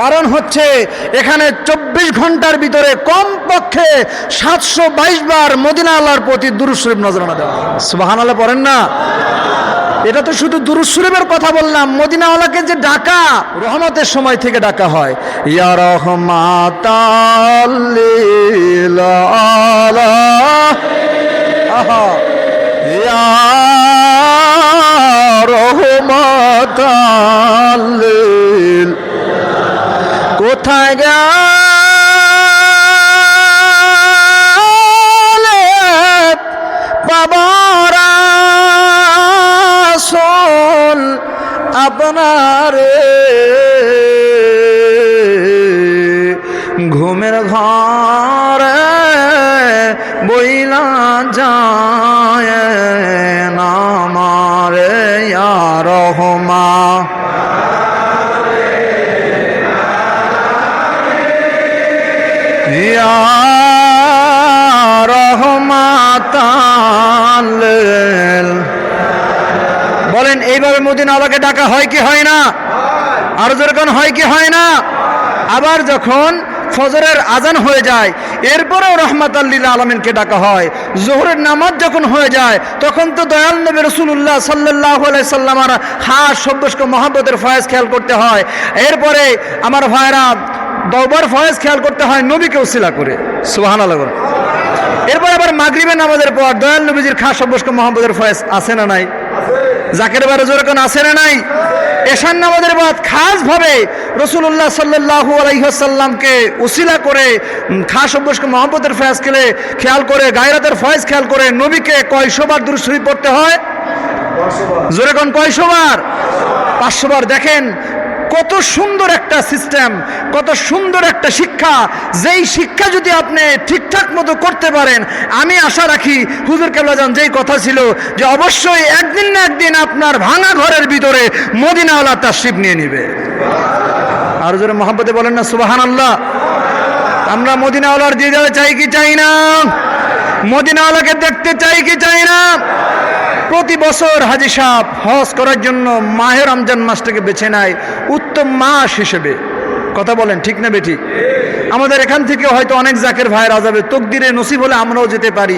কারণ হচ্ছে এখানে চব্বিশ ঘণ্টার ভিতরে কমপক্ষে সাতশো বাইশ বার মদিনা আল্লাহর প্রতি দুরুশরীফ নজরানা দেওয়া সুবাহান আল্লাহ পড়েন না? এটা তো শুধু দুরুশরীফের কথা বললাম। মদিনাওয়ালাকে যে ডাকা, রহমতের সময় থেকে ডাকা হয়। ইয়া রহমাতাল্লিল কোথায় গেলে আপনারে ঘুমের ঘরে বইলা যায় বলেন, এইভাবে মদিনা আল্লাহকে ডাকা হয় কি হয় না? আরও যেরকম হয় কি হয় না? আবার যখন ফজরের আজান হয়ে যায়, এরপরেও রহমাত আল্লিল আলমিনকে ডাকা হয়। জোহরের নামাজ যখন হয়ে যায়, তখন তো দয়াল নবী রসুল্লাহ সাল্লাহ সাল্লামার হাস সব্যস্ক মহাব্বতের ফয়েজ খেয়াল করতে হয়। এরপরে আমার ভাইরা দবার ফয়েজ খেয়াল করতে হয় নবীকে উসিলা করে। সুবাহান আল্লাহ। এরপর আবার মাগরিবের নামাজের পর দয়াল নবীজির খাস সব্যস্ক মোহাম্মদের ফয়েজ আছে না নাই? জাকের বারে যেরকম আছে না নাই? এশান নামাজের বাদ খাস ভাবে রসুল্লাহ সাল্লাহু আলাইসাল্লামকে উসিলা করে খাস অভ্যস্ক মোহাম্মদের ফয়েজ খেলে খেয়াল করে, গায়রাতের ফয়েজ খেয়াল করে নবীকে কয়শোবার দুরুশরী পড়তে হয়? জোরে কোন কয়শোবার পাঁচশোবার দেখেন কত সুন্দর একটা সিস্টেম কত সুন্দর একটা শিক্ষা। যেই শিক্ষা যদি আপনি ঠিকঠাক মতো করতে পারেন, আমি আশা রাখি হুজুর কেবলাজান যেই কথা ছিল যে অবশ্যই একদিন না একদিন আপনার ভাঙা ঘরের ভিতরে মদিনাওয়ালা তাশরিফ নিয়ে নিবে। আর জোরে মোহাম্মতে বলেন না সুবাহান আল্লাহ আমরা মদিনাওয়ালার দিদারে চাই কি চাই না? মদিনাওয়ালাকে দেখতে চাই কি চাই না? প্রতি বছর হাজি সাহেব হজ করার জন্য মাহের রমজান মাসটাকে বেছে নেয় উত্তম মাস হিসেবে। কথা বলেন, ঠিক না বেঠিক? আমাদের এখান থেকে হয়তো অনেক জাকের ভাইয়ের আজাবে তকদিরে নসিব হলে আমরাও যেতে পারি।